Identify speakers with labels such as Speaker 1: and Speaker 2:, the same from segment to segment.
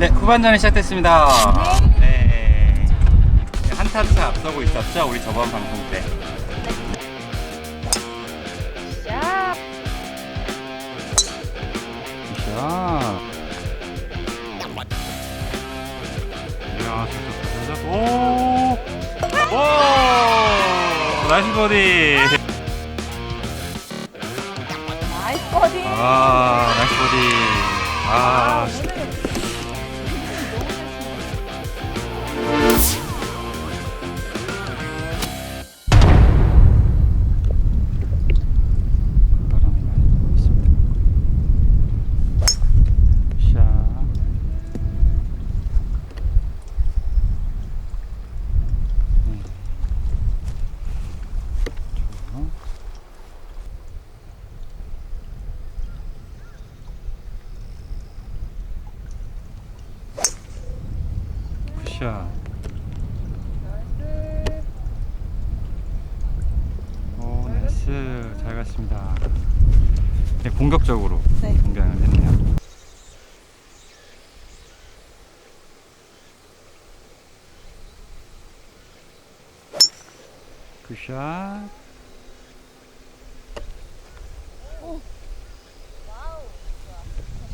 Speaker 1: 네, 후반전이 시작됐습니다. 네. 한타 차 앞서고 있었죠? 우리 저번 방송 때.
Speaker 2: 야,
Speaker 1: 자. 이야, 잘 쳤다, 잘 쳤다. 오! 오! 나이스 버디!
Speaker 2: 나이스 버디.
Speaker 1: 아, 나이스 버디. 아, 굿샷. 오, 나이스. 잘 갔습니다. 네, 공격적으로
Speaker 2: 네.
Speaker 1: 공격을 했네요. 굿샷.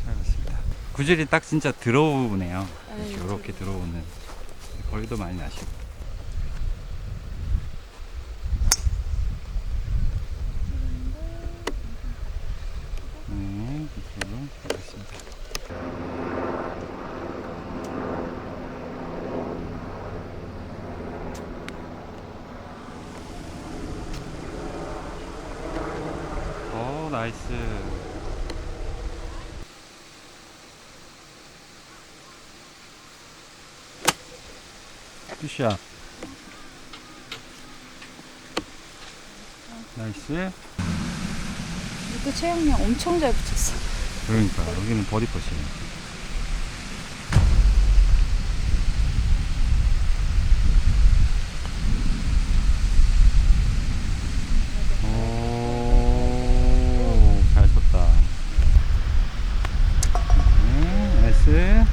Speaker 1: 잘 갔습니다. 구질이 딱 진짜 들어오네요. 이렇게 들어오는 거리도 많이 나시고. 네, 이렇게 가겠습니다. 오, 나이스. 굿샷. 나이스.
Speaker 2: 이거 체형량 엄청 잘 붙였어.
Speaker 1: 그러니까 여기는 버디 퍼시에요. 오, 잘 쳤다. 네, 나이스.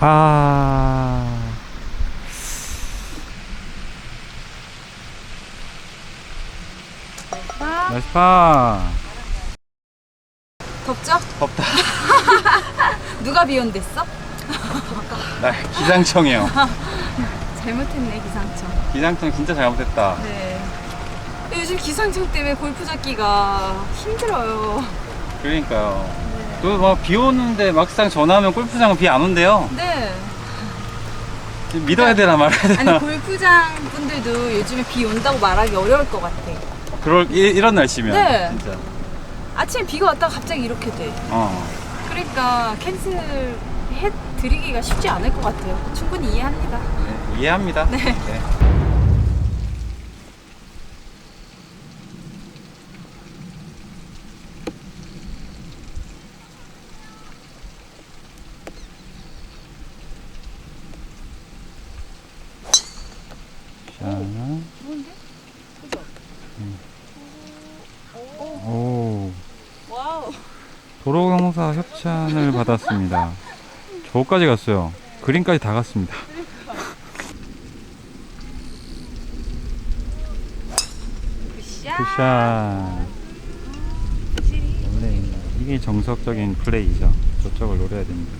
Speaker 1: 아.
Speaker 2: 아,
Speaker 1: 나이스 파.
Speaker 2: 덥죠?
Speaker 1: 덥다.
Speaker 2: 누가 비온댔어?
Speaker 1: 나 기상청이요.
Speaker 2: 잘못했네 기상청.
Speaker 1: 기상청 진짜 잘못했다.
Speaker 2: 네. 요즘 기상청 때문에 골프 잡기가 힘들어요.
Speaker 1: 그러니까요. 또막비 오는데 막상 전화하면 골프장은 비 안 온대요.
Speaker 2: 네.
Speaker 1: 믿어야 되나 말아야 되나.
Speaker 2: 아니 골프장 분들도 요즘에 비 온다고 말하기 어려울 것 같아.
Speaker 1: 그럴 이, 이런 날씨면
Speaker 2: 네.
Speaker 1: 진짜.
Speaker 2: 아침에 비가 왔다가 갑자기 이렇게 돼.
Speaker 1: 어.
Speaker 2: 그러니까 캔슬 해 드리기가 쉽지 않을 것 같아요. 충분히 이해합니다.
Speaker 1: 네, 이해합니다.
Speaker 2: 네.
Speaker 1: 자.
Speaker 2: 좋은데? 그죠?
Speaker 1: 오.
Speaker 2: 와우.
Speaker 1: 도로공사 협찬을 받았습니다. 저까지 갔어요. 그린까지 다 갔습니다.
Speaker 2: 굿샷.
Speaker 1: 원래 이게 정석적인 플레이죠. 저쪽을 노려야 됩니다.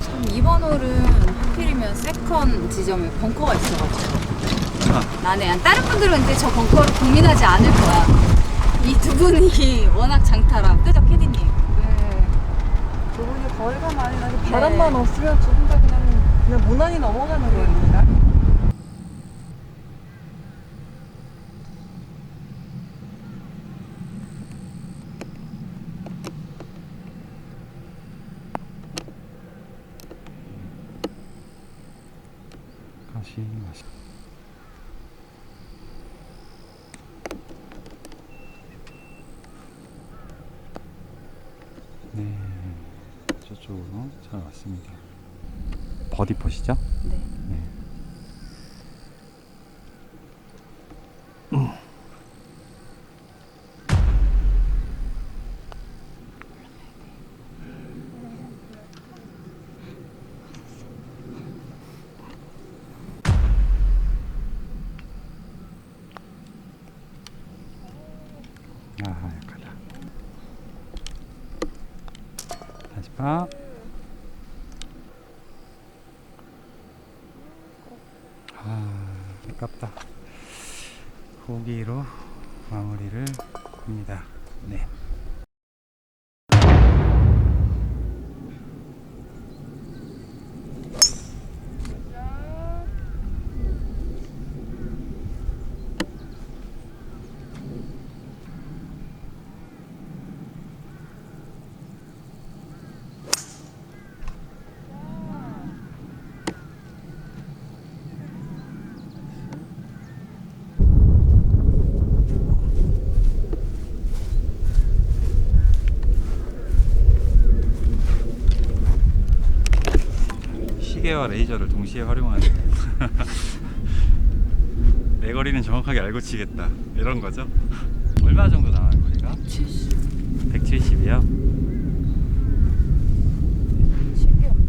Speaker 2: 참 이번 홀은 하필이면 세컨 지점에 벙커가 있어가지고. 나는 다른 분들은 근데 저 벙커를 고민하지 않을 거야. 이 두 분이 워낙 장타라 그죠 캐디님?
Speaker 3: 네. 두 분이 거리가 많이 나서 바람만 없으면 두분다 그냥 그냥 무난히 넘어가는 거리입
Speaker 1: 가시 마시. 네, 저쪽으로 잘 왔습니다. 버디 퍼시죠?
Speaker 2: 네.
Speaker 1: 네. 아 약하다 다시 봐 아, 아깝다. 고기로 마무리를 합니다. 네. 시계와 레이저를 동시에 활용하는 내 거리는 정확하게 알고 치겠다 이런 거죠. 얼마 정도 나와요 거리가?
Speaker 2: 70.
Speaker 1: 170이요?
Speaker 2: 쉽게 없네.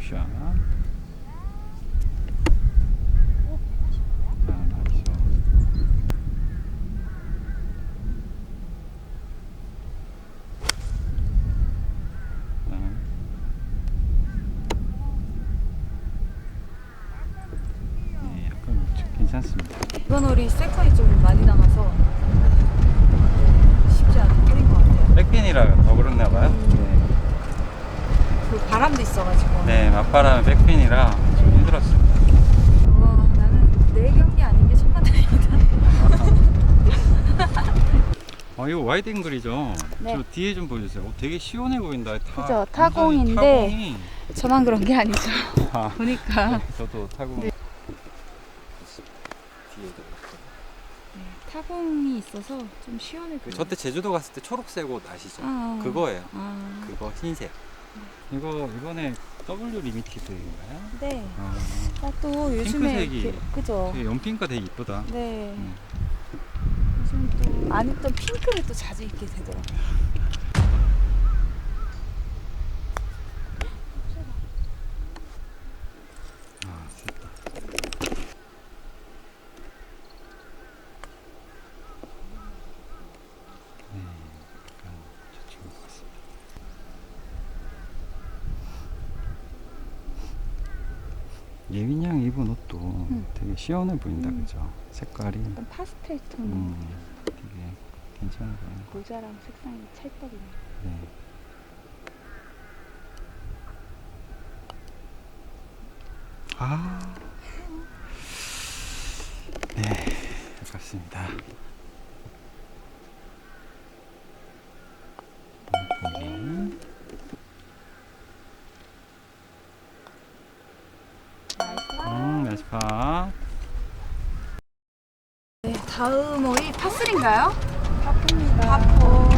Speaker 1: 샤. 아, 나이스. 아. 네, 약간 괜찮습니다.
Speaker 2: 이번 홀이 세컨이 좀 많이 남아서 쉽지 않은 홀인 것 같아요.
Speaker 1: 백핀이라 더 그렇나 봐요.
Speaker 2: 그 바람도 있어가지고.
Speaker 1: 네, 맞바람에 백핀이라 좀 힘들었습니다.
Speaker 2: 와 나는 내 경기 아닌 게 천만다행이다.
Speaker 1: 아, 이거 와이드 앵글이죠?
Speaker 2: 네.
Speaker 1: 저 뒤에 좀 보여주세요. 어, 되게 시원해 보인다. 타,
Speaker 2: 그죠, 타공인데.
Speaker 1: 타공이.
Speaker 2: 저만 그런 게 아니죠.
Speaker 1: 아,
Speaker 2: 보니까
Speaker 1: 네, 저도 타공.
Speaker 2: 네.
Speaker 1: 뒤에도.
Speaker 2: 타공이 있어서 좀 시원해 보여요.
Speaker 1: 저때 제주도 갔을 때 초록색 옷 아시죠?
Speaker 2: 아,
Speaker 1: 그거예요.
Speaker 2: 아,
Speaker 1: 그거 흰색. 이거 이번에 W 리미티드인가요?
Speaker 2: 네.
Speaker 1: 아,
Speaker 2: 아, 또 요즘에
Speaker 1: 핑크색이
Speaker 2: 이렇게- 그죠.
Speaker 1: 연핑가 되게 이쁘다.
Speaker 2: 네.
Speaker 1: 음.
Speaker 2: 안 입던 핑크를 또 자주 입게 되더라고요.
Speaker 1: 아, 됐다. 네, 약간 저쪽 같습니다. 예빈 양 입은 옷도 되게 시원해 보인다,
Speaker 2: 음.
Speaker 1: 그죠? 색깔이.
Speaker 2: 약간 파스텔 톤
Speaker 1: 음, 되게 괜찮아 보이는 거.
Speaker 2: 모자랑 색상이 찰떡이네.
Speaker 1: 네. 아, 네, 아깝습니다. 음, 나이스 파.
Speaker 2: 네, 다음 파3인가요?
Speaker 3: 바쁩니다.
Speaker 2: 파포.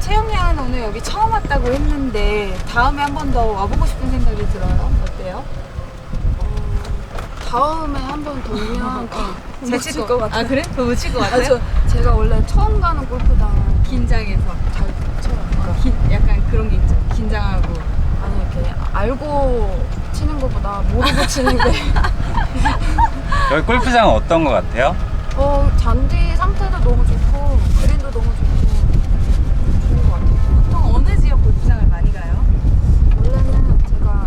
Speaker 2: 채영양은 오늘 여기 처음 왔다고 했는데 다음에 한 번 더 와보고 싶은 생각이 들어요. 어때요?
Speaker 4: 다음에 한 번 더 오면
Speaker 2: 잘칠것 같아요. 아 그래? 더못칠 것
Speaker 4: 아,
Speaker 2: 같아요?
Speaker 4: 저, 제가 원래 처음 가는 골프장
Speaker 2: 긴장해서
Speaker 4: 잘 쳐요.
Speaker 2: 어, 기- 약간 그런 게 있죠. 긴장하고.
Speaker 4: 아니 이렇게 알고 치는 것보다 모르고 치는 게
Speaker 1: 여기 골프장은 어떤 것 같아요?
Speaker 4: 어, 잔디 상태도 너무 좋고 그린도 너무 좋고 좋은 것 같아요.
Speaker 2: 보통 어느 지역 골프장을 많이 가요?
Speaker 4: 원래는 제가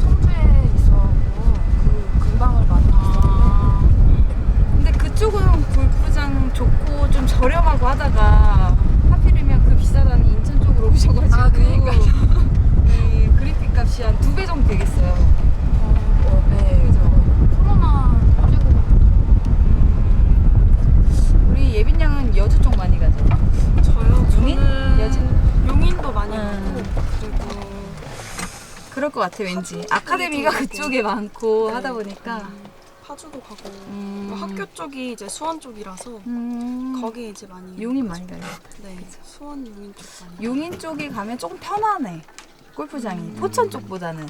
Speaker 4: 청주에 있어갖고 그 근방을 많이 갔었는데
Speaker 2: 근데 그쪽은 골프장 좋고 좀 저렴하고 하다가 하필이면 그 비싸다는 인천 쪽으로 오셔가지고
Speaker 4: 아, 그러니까요.
Speaker 2: 이 그린피 값이 한 두 배 정도 되겠어요.
Speaker 4: 어, 어, 네,
Speaker 2: 그죠?
Speaker 4: 코로나 터지고
Speaker 2: 우리 예빈 양은 여주 쪽 많이 가죠.
Speaker 3: 저요?
Speaker 2: 용인?
Speaker 3: 저는
Speaker 2: 여진?
Speaker 3: 용인도 많이
Speaker 2: 음.
Speaker 3: 가고 그리고
Speaker 2: 그럴 것 같아 왠지. 아카데미가
Speaker 3: 좀
Speaker 2: 그쪽에 많고
Speaker 3: 네.
Speaker 2: 하다 보니까.
Speaker 3: 음, 파주도 가고
Speaker 2: 음.
Speaker 3: 그 학교 쪽이 이제 수원 쪽이라서
Speaker 2: 음.
Speaker 3: 거기 이제 많이
Speaker 2: 용인 많이 가요.
Speaker 3: 네 수원 용인 쪽 많이
Speaker 2: 용인 쪽에 가면 조금 편하네. 골프장이 포천 쪽보다는.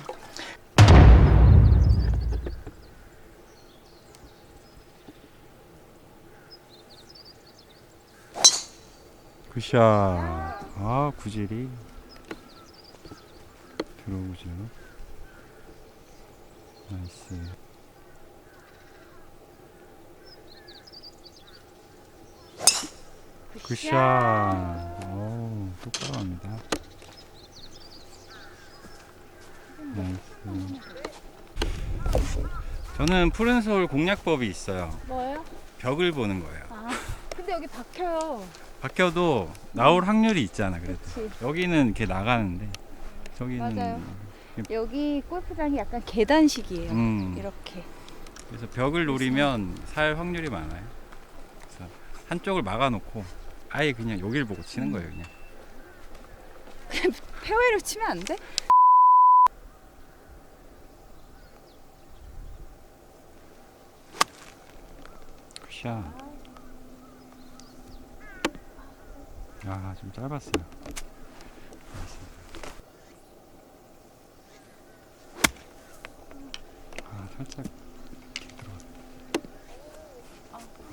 Speaker 1: 굿샷. 아, 구질이. 들어오죠. 나이스. 굿샷. 오, 똑바로 합니다. 나이스. 저는 푸른 서울 공략법이 있어요.
Speaker 4: 뭐예요?
Speaker 1: 벽을 보는 거예요.
Speaker 4: 아 근데 여기 박혀요.
Speaker 1: 바뀌어도 나올 확률이 있잖아, 그래도.
Speaker 4: 그치.
Speaker 1: 여기는 이렇게 나가는데, 저기는.
Speaker 4: 맞아요.
Speaker 2: 여기 골프장이 약간 계단식이에요.
Speaker 1: 음,
Speaker 2: 이렇게.
Speaker 1: 그래서 벽을 노리면 살 확률이 많아요. 그래서 한쪽을 막아놓고 아예 그냥 여길 보고 치는 거예요, 그냥.
Speaker 2: 페어웨이로 치면 안 돼?
Speaker 1: 굿샷. 아, 좀 짧았어요. 아, 살짝.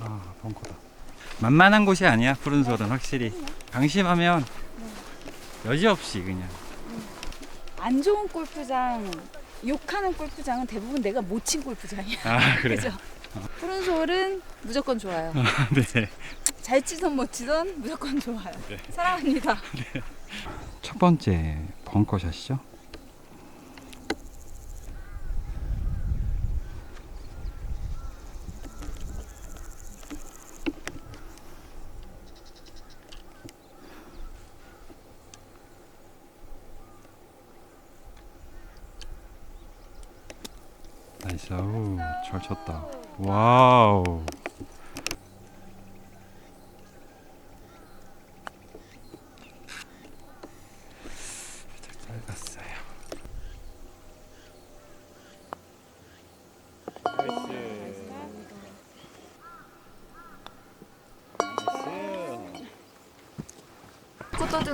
Speaker 1: 아, 벙커다. 만만한 곳이 아니야, 푸른솔은 확실히. 방심하면 여지없이 그냥.
Speaker 2: 안 좋은 골프장, 욕하는 골프장은 대부분 내가 못 친 골프장이야.
Speaker 1: 아, 그래요?
Speaker 2: 그죠? 푸른 솔은 무조건 좋아요.
Speaker 1: 네.
Speaker 2: 잘 치던 못 치던 무조건 좋아요.
Speaker 1: 네.
Speaker 2: 사랑합니다.
Speaker 1: 첫 번째 벙커샷이죠. 나이스 아우 잘 쳤다 와우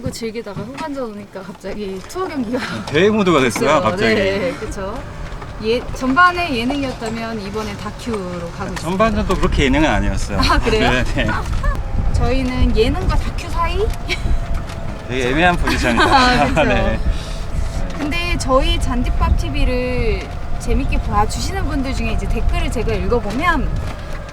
Speaker 2: 꽃 떠들고 즐기다가 후반전 오니까 갑자기 투어 경기가
Speaker 1: 대회 모드가 됐어요 갑자기
Speaker 2: 네, 그렇죠. 예, 전반에 예능이었다면 이번에 다큐로 가고 있어요.
Speaker 1: 전반전도 그렇게 예능은 아니었어요
Speaker 2: 아, 그래요?
Speaker 1: 네, 네.
Speaker 2: 저희는 예능과 다큐 사이?
Speaker 1: 되게 애매한 포지션이다
Speaker 2: 아, 그쵸.
Speaker 1: 네.
Speaker 2: 근데 저희 잔디밥 TV를 재밌게 봐주시는 분들 중에 이제 댓글을 제가 읽어보면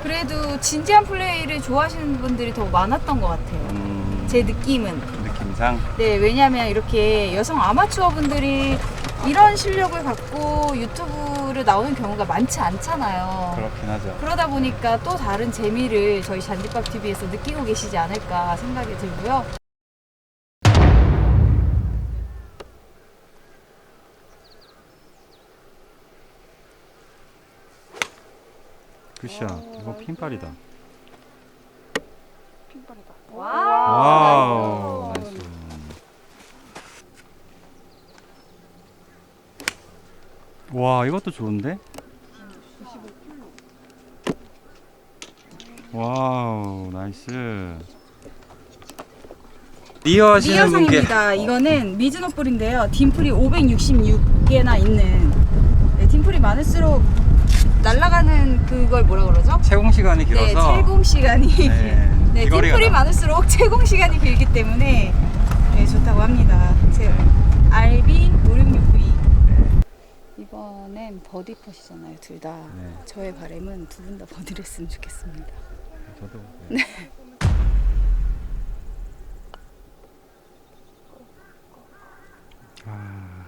Speaker 2: 그래도 진지한 플레이를 좋아하시는 분들이 더 많았던 것 같아요.
Speaker 1: 음,
Speaker 2: 제 느낌은.
Speaker 1: 느낌상
Speaker 2: 네, 왜냐면 이렇게 여성 아마추어 분들이 이런 실력을 갖고 유튜브를 나오는 경우가 많지 않잖아요.
Speaker 1: 그렇긴 하죠
Speaker 2: 그러다 보니까 또 다른 재미를 저희 잔디밥 TV에서 느끼고 계시지 않을까 생각이 들고요.
Speaker 1: 굿샷 이거 핀발이다
Speaker 4: 핀발이다.
Speaker 1: 와우 나이스 와 이것도 좋은데? 와우 나이스 리어 하시는 분께
Speaker 2: 리어상입니다. 이거는 미즈노 뿔인데요. 딤플이 566개나 있는 네, 딤플이 많을수록 날아가는 그걸 뭐라 그러죠?
Speaker 1: 채공 시간이
Speaker 2: 네,
Speaker 1: 길어서
Speaker 2: 채공 시간이
Speaker 1: 네,
Speaker 2: 네,
Speaker 1: 비거리가
Speaker 2: 딤플이
Speaker 1: 나-
Speaker 2: 많을수록 채공 시간이 길기 때문에 네, 좋다고 합니다. 제 RB 566V 이번엔 버디 펫이잖아요, 둘 다.
Speaker 1: 네,
Speaker 2: 저의 바람은 두 분 다 버디를 했으면 좋겠습니다.
Speaker 1: 저도 네. 아.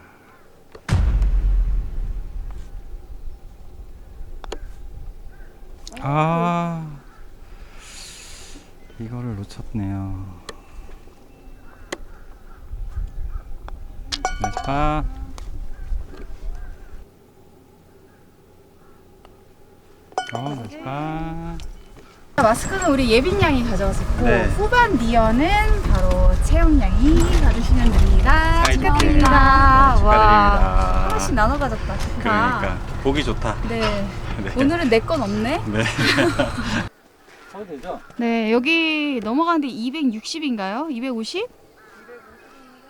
Speaker 1: 아 이거를 놓쳤네요. 나이스 파. 어 파.
Speaker 2: 마스크는 우리 예빈 양이 가져왔었고
Speaker 1: 네.
Speaker 2: 후반 니어는 바로 채영 양이 가주시면 됩니다. 축하드립니다. 와
Speaker 1: 축하드립니다.
Speaker 2: 하나씩 나눠 가졌다. 좋다.
Speaker 1: 그러니까 보기 좋다.
Speaker 2: 네.
Speaker 1: 네.
Speaker 2: 오늘은 내 건 없네.
Speaker 1: 네. 되죠?
Speaker 2: 네 여기 넘어가는데 260인가요? 250?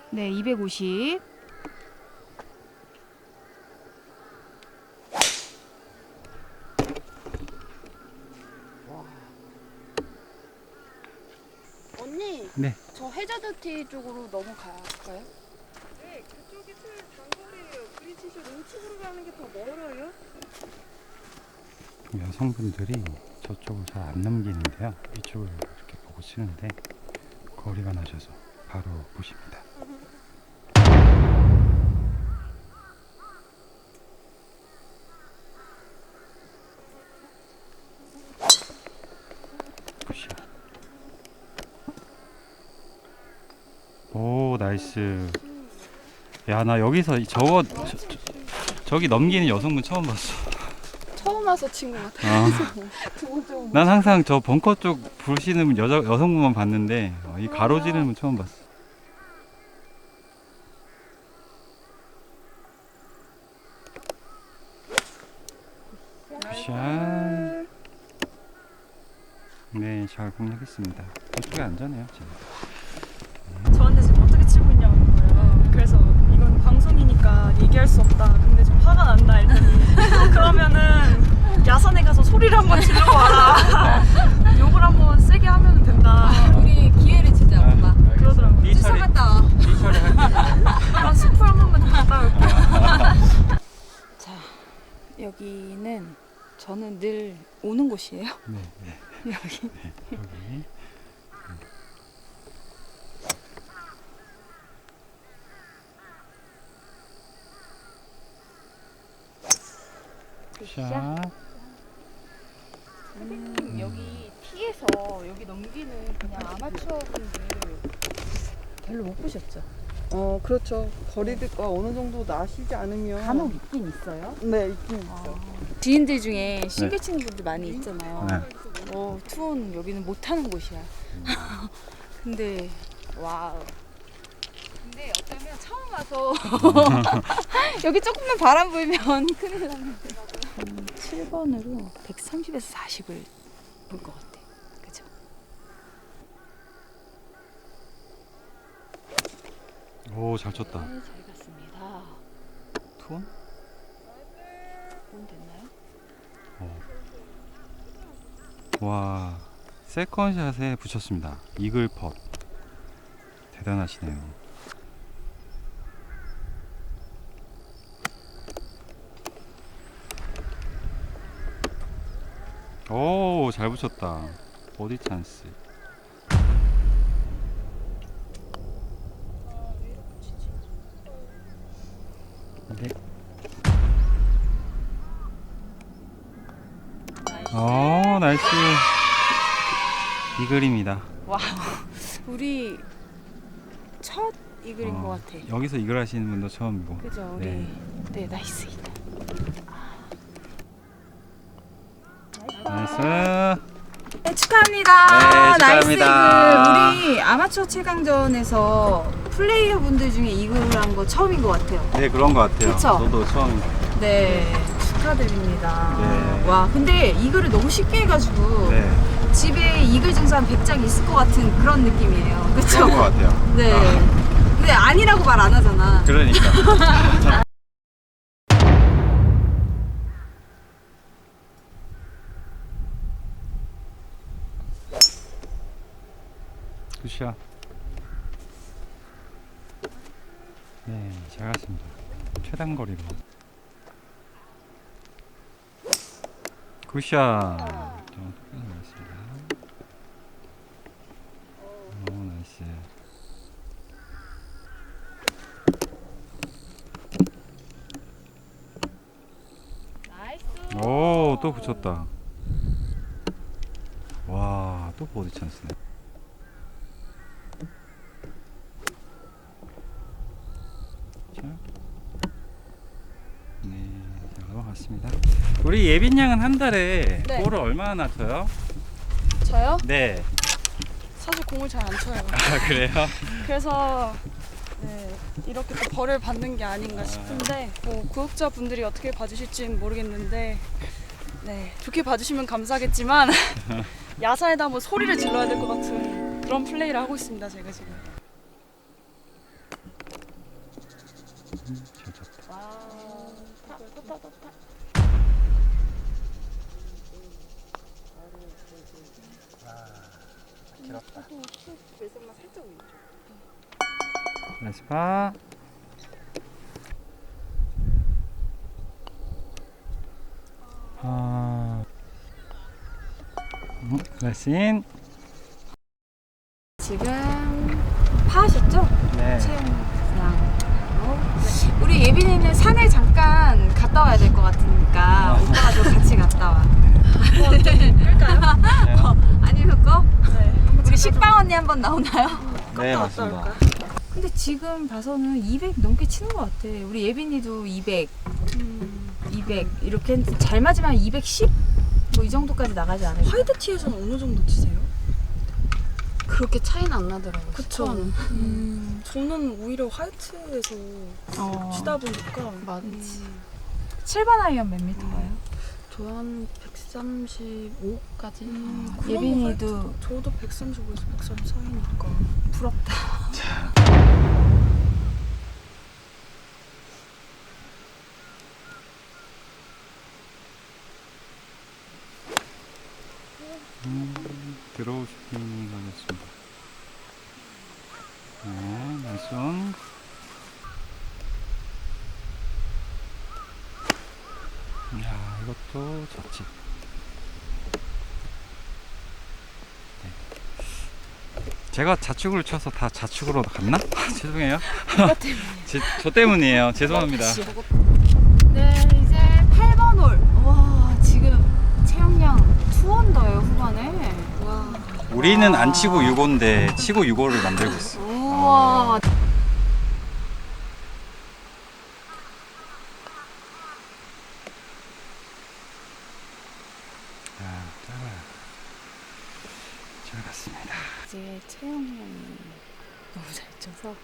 Speaker 2: 네 250.
Speaker 4: 언니,
Speaker 1: 네.
Speaker 4: 저 해저드티 쪽으로 넘어갈까요?
Speaker 3: 네, 그쪽이 제일 장거리예요. 그린 치실 우측으로 가는 게 더 멀어요.
Speaker 1: 여성분들이 저쪽을 잘 안 넘기는데요. 이쪽을 이렇게 보고 치는데 거리가 나셔서 바로 보십니다. 굿샷. 오 나이스. 야 나 여기서 이- 저거 저, 저, 저 기 넘기는 여성분 처음 봤어.
Speaker 2: 처음 와서 친것 같아.
Speaker 1: 아.
Speaker 2: 두 번째
Speaker 1: 온난 항상 저 벙커 쪽 부시는 여자 여성분만 봤는데 어, 이 가로지르는 분 처음 봤어. 샷. 네, 잘 공략했습니다. 저쪽에 안전해요, 지금.
Speaker 5: 치고 있냐는 거예요. 그래서 이건 방송이니까 얘기할 수 없다. 근데 좀 화가 난다 일단이. 그러면은 야산에 가서 소리를 한번 와라. 욕을 한번 세게 하면 된다.
Speaker 6: 우리 기회를 주자 엄마.
Speaker 5: 그러더라고요.
Speaker 1: 이 처리,
Speaker 6: 쫓아갔다 와.
Speaker 1: 이 처리 할게요.
Speaker 5: 스프 한 번만 더 갔다 올게요.
Speaker 2: 자, 여기는 저는 늘 오는 곳이에요.
Speaker 1: 네, 네.
Speaker 2: 여기.
Speaker 1: 여기. 샷.
Speaker 2: 선생님 여기 티에서 여기 넘기는 그냥 아마추어 분들 별로 못 보셨죠?
Speaker 4: 어 그렇죠 거리가 어느 정도 나시지 않으면
Speaker 2: 간혹 있긴 있어요.
Speaker 4: 네 있긴 있어
Speaker 2: 지인들 중에 신규 치는 분들 많이 있잖아요.
Speaker 1: 네.
Speaker 2: 어, 투혼 여기는 못 하는 곳이야. 근데 와우. 근데 어쩌면 처음 와서 여기 조금만 바람 불면 큰일 나는데. 음, 7번으로 130에서 40을 볼 것 같아. 그죠?
Speaker 1: 오, 잘 쳤다.
Speaker 2: 네, 잘 갔습니다.
Speaker 1: 투원?
Speaker 2: 본 됐나요?
Speaker 1: 와, 세컨샷에 붙였습니다. 이글 펫. 대단하시네요. 오, 잘 붙였다. 버디 찬스. 네. 오, 나이스. 이글입니다.
Speaker 2: 우리 첫 이글인
Speaker 1: 어,
Speaker 2: 것 같아.
Speaker 1: 여기서 이글 하시는 분도 처음이고.
Speaker 2: 그죠? 우리
Speaker 1: 네.
Speaker 2: 네, 나이스 이글.
Speaker 1: 나이스.
Speaker 6: 네, 축하합니다.
Speaker 1: 네,
Speaker 6: 나이스
Speaker 1: 축하합니다.
Speaker 6: 이글. 우리 아마추어 최강전에서 플레이어 분들 중에 이글을 한 거 처음인 것 같아요.
Speaker 1: 네, 그런 것 같아요.
Speaker 6: 그쵸?
Speaker 1: 저도 처음입니다.
Speaker 6: 네, 축하드립니다.
Speaker 1: 네.
Speaker 6: 와, 근데 이글을 너무 쉽게 해가지고
Speaker 1: 네,
Speaker 6: 집에 이글 증서 한 100장 있을 것 같은 그런 느낌이에요. 그쵸?
Speaker 1: 그런 것 같아요.
Speaker 6: 네.
Speaker 1: 아.
Speaker 6: 근데 아니라고 말 안 하잖아.
Speaker 1: 그러니까. 굿샷. 네, 잘 갔습니다. 최단 거리로. 굿샷. 좀 나갔습니다. 오, 나이스. 오, 또 붙였다. 와, 또 버디 찬스네. 자. 네, 잘 넘어갔습니다. 우리 예빈 양은 한 달에
Speaker 2: 네.
Speaker 1: 볼을 얼마나 쳐요?
Speaker 2: 저요?
Speaker 1: 네.
Speaker 2: 사실 공을 잘 안 쳐요.
Speaker 1: 아, 그래요?
Speaker 2: 그래서 네, 이렇게 또 벌을 받는 게 아닌가 싶은데 뭐 구독자분들이 어떻게 봐주실지는 모르겠는데 네 좋게 봐주시면 감사하겠지만 야산에다 한번 소리를 질러야 될 것 같은 그런 플레이를 하고 있습니다 제가 지금.
Speaker 1: 잘 쳤다.
Speaker 2: 와, 좋다 좋다.
Speaker 1: 길었다.
Speaker 2: 배선만 살짝 왼쪽.
Speaker 1: 나이스 파. 아, 음, 레슨.
Speaker 2: 지금 파하셨죠?
Speaker 1: 네.
Speaker 2: 체험장. 우리 예빈이는 산에 잠깐 갔다 와야 될 것 같으니까 오빠가 좀 같이 갔다 와. 아니면 거?
Speaker 5: 네.
Speaker 2: 우리 식빵 언니 한번 나오나요?
Speaker 1: 네, 맞습니다.
Speaker 2: 근데 지금 봐서는 200 넘게 치는 것 같아. 우리 예빈이도 200,
Speaker 5: 음.
Speaker 2: 200 이렇게 했는데 잘 맞으면 210? 뭐 이 정도까지 나가지 않을까?
Speaker 5: 화이트 티에서는 어느 정도 치세요?
Speaker 4: 그렇게 차이는 안 나더라고요.
Speaker 5: 그쵸.
Speaker 4: 스코어는.
Speaker 5: 음. 저는 오히려 화이트에서
Speaker 2: 어.
Speaker 5: 치다 보니까
Speaker 4: 맞.
Speaker 2: 7번 아이언 몇 미터예요?
Speaker 4: 저한 135까지.
Speaker 5: 음,
Speaker 2: 아, 예빈이도
Speaker 5: 저도 135에서 140 사이니까
Speaker 2: 부럽다.
Speaker 1: 드로우 슈팅이 가겠습니다. 네, 나이스. 야, 이것도 좌측. 제가 좌측으로 쳐서 다 좌측으로 갔나? 죄송해요. 제, 저 때문이에요. 죄송합니다.
Speaker 2: 네, 이제 8번 홀. 와, 지금 체형량 2언더예요, 후반에. 와.
Speaker 1: 우리는 안 치고 6호인데 치고 6호를 만들고 있어.
Speaker 2: 우와.
Speaker 1: 아, 짧아요. 잘 갔습니다.
Speaker 2: 이제 체형량이 너무 잘 쳐서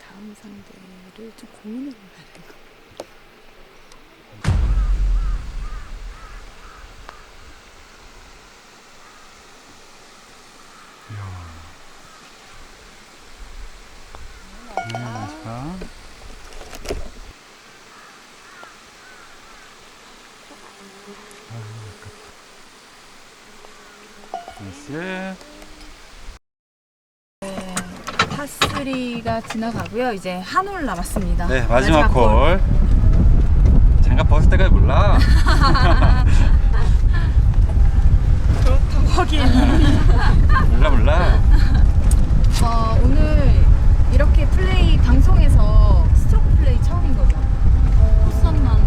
Speaker 2: 다음 상대를 좀 고민해 봐야 될것 같아요.
Speaker 1: 네, 마지막. 나이스.
Speaker 2: 파 3가 지나가고요. 이제 한 홀 남았습니다.
Speaker 1: 네, 마지막 콜. 장갑 벗을 때까지 몰라.
Speaker 5: 그렇다고 하기엔
Speaker 1: 몰라, 몰라.
Speaker 2: 어, 오늘 이렇게 플레이 방송에서 스트로크 플레이 처음인 거죠? 코스만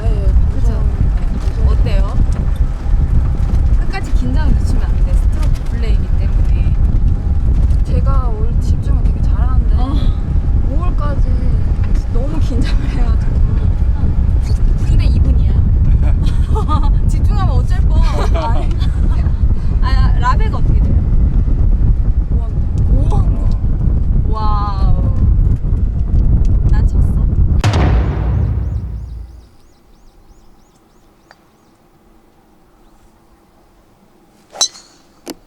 Speaker 4: 네,
Speaker 2: 그죠? 어때요? 끝까지 긴장을 늦추면 안 돼. 스트로크 플레이이기 때문에.
Speaker 4: 제가 올 집중을 되게 잘하는데
Speaker 2: 어.
Speaker 4: 5월까지 너무 긴장을 해가지고
Speaker 2: 근데 이분이야. 집중하면 어쩔 뻔. 아, 라벨가 어떻게 돼요? 5원. 와우. 난 졌어.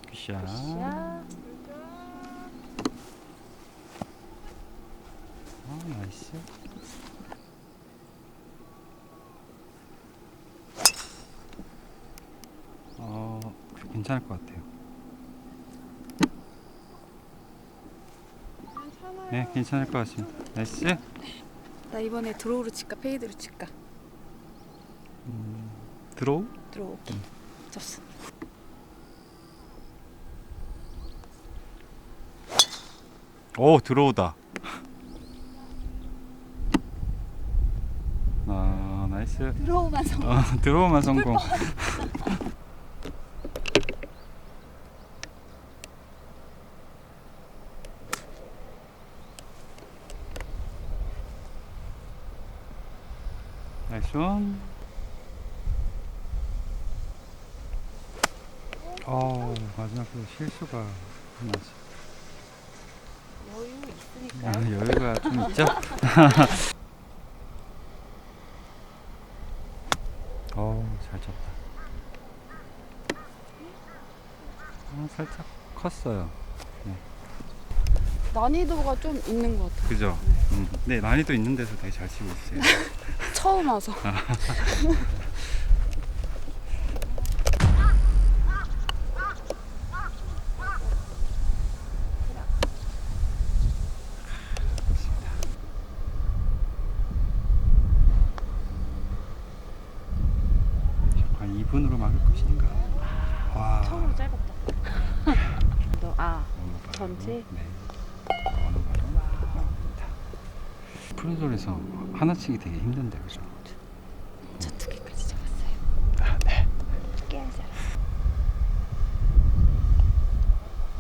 Speaker 1: 굿샷. 아, 나이스. 어, 괜찮을 것 같아요. 네, 괜찮을 것 같습니다. 나이스.
Speaker 2: 나 이번에 드로우로 칠까 페이드로 칠까?
Speaker 1: 드로우?
Speaker 2: 드로우. 졌어.
Speaker 1: 오, 드로우다. 아, 나이스.
Speaker 2: 드로우만 성.
Speaker 1: 어, 드로우만 성공. 나이스 원. 어, 마지막에 실수가 났어.
Speaker 2: 여유 있으니까.
Speaker 1: 아, 여유가 좀 있죠? 어우, 잘 쳤다. 아, 살짝 컸어요.
Speaker 4: 난이도가 좀 있는 것 같아요.
Speaker 1: 그죠? 음. 네, 난이도 있는 데서 되게 잘 치고 있어요.
Speaker 4: 처음 와서.
Speaker 1: 한 2분으로 막을 것인가? 와.
Speaker 5: 처음으로 짧았다.
Speaker 3: 너, 아,
Speaker 1: 바로,
Speaker 3: 전체?
Speaker 1: 네. 어느 바로 나옵니다. 소리에서 하나치기 되게 힘든데 그죠?
Speaker 3: 저두 개까지 잡았어요.
Speaker 1: 아, 네.
Speaker 3: 깨알자.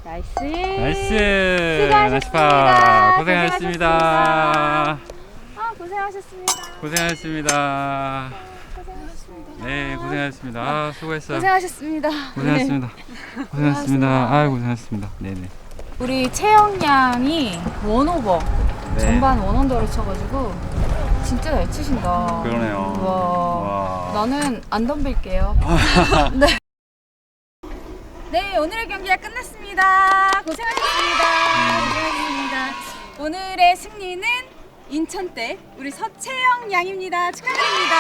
Speaker 3: 나이스.
Speaker 1: 나이스.
Speaker 3: 수고하셨습니다.
Speaker 1: 고생하셨습니다.
Speaker 3: 아, 고생하셨습니다.
Speaker 1: 고생하셨습니다.
Speaker 3: 고생하셨습니다.
Speaker 1: 네, 고생하셨습니다. 아, 수고했어요.
Speaker 3: 고생하셨습니다.
Speaker 1: 고생하셨습니다. 고생하셨습니다. 아, 고생하셨습니다. 네네.
Speaker 2: 우리 채영 양이 원오버
Speaker 1: 네.
Speaker 2: 전반 원언더를 쳐가지고 진짜 잘 치신다.
Speaker 1: 그러네요.
Speaker 2: 와.
Speaker 1: 와.
Speaker 2: 나는 안 덤빌게요. 네. 네, 오늘의 경기가 끝났습니다. 고생하셨습니다. 고생하셨습니다. 오늘의 승리는 인천 대 우리 서채영 양입니다. 축하드립니다.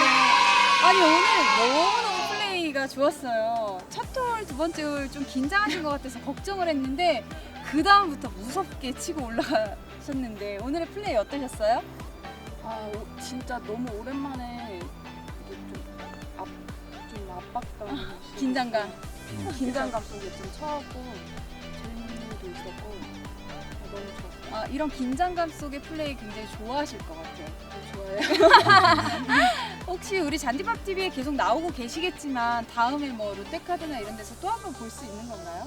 Speaker 2: 네. 아니 오늘 너무너무 플레이가 좋았어요. 첫 홀, 두 번째 홀 좀 긴장하신 것 같아서 걱정을 했는데 그 다음부터 무섭게 치고 올라가 셨는데 오늘의 플레이 어떠셨어요?
Speaker 7: 아 오- 진짜 너무 오랜만에 이게 좀, 압, 좀 압박감
Speaker 2: 긴장감.
Speaker 7: 긴장감 속에 좀 처하고 재미도 있었고 아, 너무 좋았어요
Speaker 2: 아, 이런 긴장감 속의 플레이 굉장히 좋아하실 것 같아요.
Speaker 7: 좋아요
Speaker 2: 혹시 우리 잔디밥 TV에 계속 나오고 계시겠지만 다음에 뭐 롯데카드나 이런 데서 또 한 번 볼 수 있는 건가요?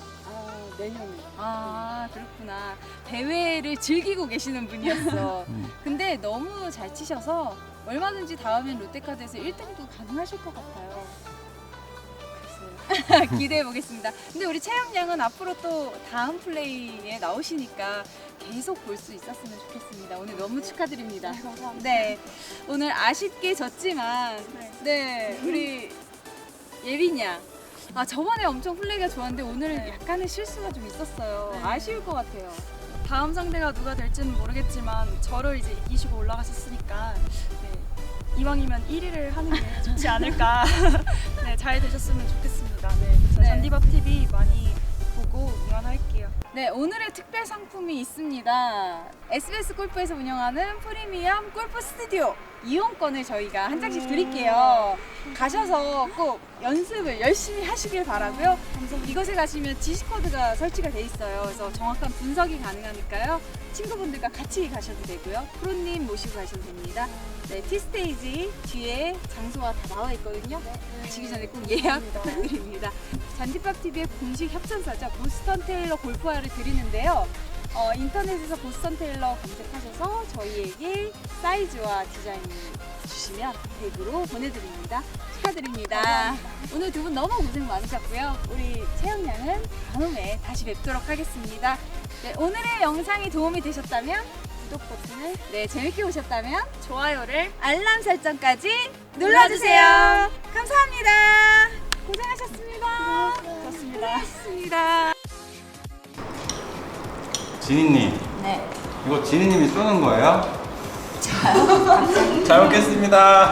Speaker 7: 아 내년에
Speaker 2: 아 그렇구나. 대회를 즐기고 계시는 분이었어.
Speaker 1: 음.
Speaker 2: 근데 너무 잘 치셔서 얼마든지 다음엔 롯데카드에서 1등도 가능하실 것 같아요. 글쎄요. 기대해 보겠습니다. 근데 우리 채영 양은 앞으로 또 다음 플레이에 나오시니까 계속 볼 수 있었으면 좋겠습니다. 오늘 너무 축하드립니다.
Speaker 5: 감사합니다.
Speaker 2: 네, 오늘 아쉽게 졌지만, 네, 우리 예린 양. 아, 저번에 엄청 플레이가 좋았는데 오늘은 약간의 실수가 좀 있었어요.
Speaker 5: 네.
Speaker 2: 아쉬울 것 같아요.
Speaker 5: 다음 상대가 누가 될지는 모르겠지만 저를 이제 이기시고 올라가셨으니까 네, 이왕이면 1위를 하는 게 좋지 않을까. 네, 잘 되셨으면 좋겠습니다. 네, 저
Speaker 2: 네.
Speaker 5: 잔디밥 TV 많이 보고 응원할게요.
Speaker 2: 네, 오늘의 특별 상품이 있습니다. SBS 골프에서 운영하는 프리미엄 골프 스튜디오 이용권을 저희가 한 장씩 드릴게요. 가셔서 꼭 연습을 열심히 하시길 바라고요. 이곳에 가시면 지시코드가 설치가 돼 있어요. 그래서 정확한 분석이 가능하니까요. 친구분들과 같이 가셔도 되고요. 프로님 모시고 가셔도 됩니다. 네, T스테이지 뒤에 장소가 다 나와 있거든요. 가시기 전에 꼭 예약 부탁드립니다. 잔디밥 TV의 공식 협찬사죠. 보스턴 테일러 골프화를 드리는데요. 어, 인터넷에서 보스턴 테일러 검색하셔서 저희에게 사이즈와 디자인 주시면 댁으로 보내드립니다. 축하드립니다. 오늘 두 분 너무 고생 많으셨고요. 우리 채영 양은 다음에 다시 뵙도록 하겠습니다. 네, 오늘의 영상이 도움이 되셨다면 구독 버튼을 네, 재밌게 보셨다면 좋아요를 알람 설정까지 눌러주세요. 감사합니다. 고생하셨습니다.
Speaker 5: 좋습니다.
Speaker 2: 고생하셨습니다.
Speaker 1: 지니님,
Speaker 2: 네.
Speaker 1: 이거 지니님이 쏘는 거예요? 잘 먹겠습니다.